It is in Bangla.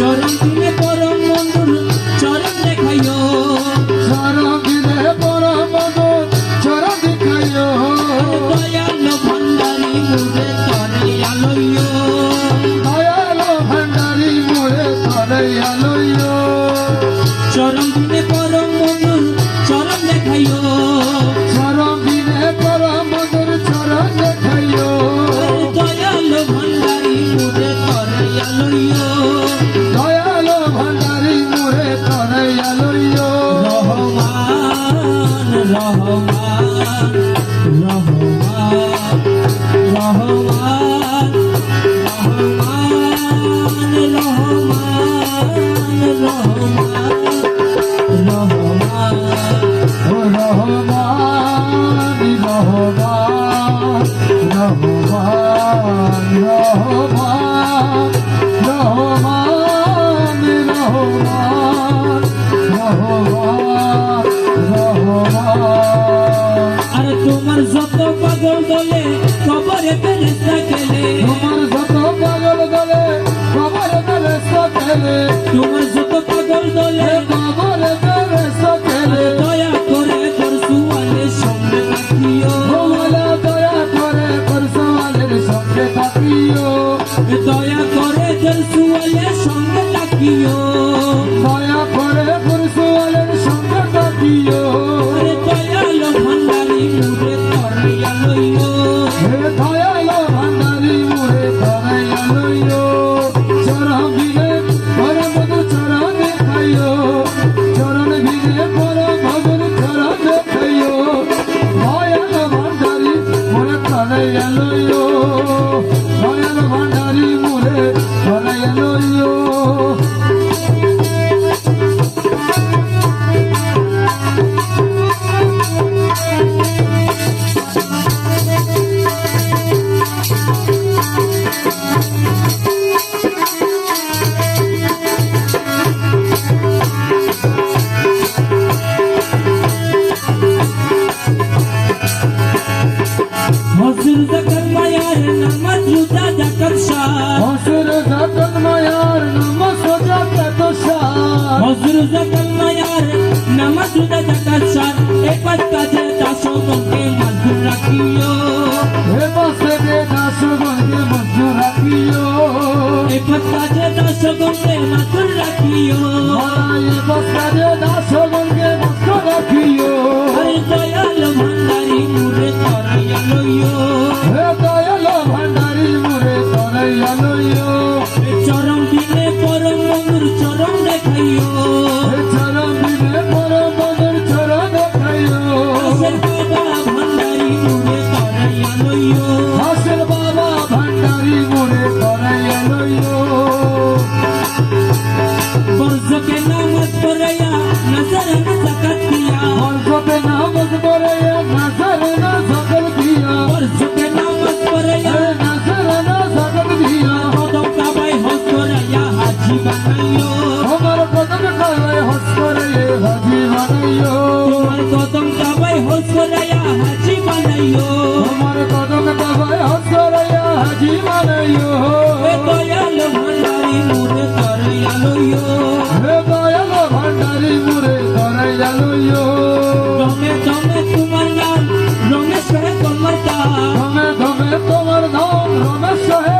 চরণ দিনে পরম বন্ধুর চরণ দেখাইও। চরণে পরম চরণ দেখাইও। দয়াল ভান্ডারি মুরে তরে আলইও। দয়াল ভান্ডারি মোরে তরে আলইও। চরণ দিনে রহমান রহমান রহমান রহমান রহমান। আর তোমার যত পাগল দলে কবরে ফেরেস্তা গেলে তোমার যত পাগল দলে কবর দলে সকেলে তোমার যত পাগল দলে কবর সঙ্গে তাকিও দয়া করে পুরুষের সঙ্গে তাকিও দয়াল ভান্ডারি মুড়ে তরাইয়া লইও। হে দয়াল ভান্ডারি মুড়ে তরাইয়া লইও। চরণ ভিড়ে Monstro da na. तुझं कल्ला यार नामा तुझ्या जगात सार हे पत्ताचे दासो गोंगे मंजूर राखियो हे बसरे दासो गोंगे मंजूर राखियो हे पत्ताचे दासो गोंगे मंजूर राखियो हे बसरे दासो হাজি বানাইও আমার কদম কালে হস করে হাজি বানাইও এ দয়াল ভান্ডারি মুরে তরাইয়া লইও হে দয়াল ভান্ডারি মুরে ধরাইয়া লইও দমে দমে তোমার নাম রমেশ হে তোমার নাম ধমে ধমে তোমার নাম রমেশ হে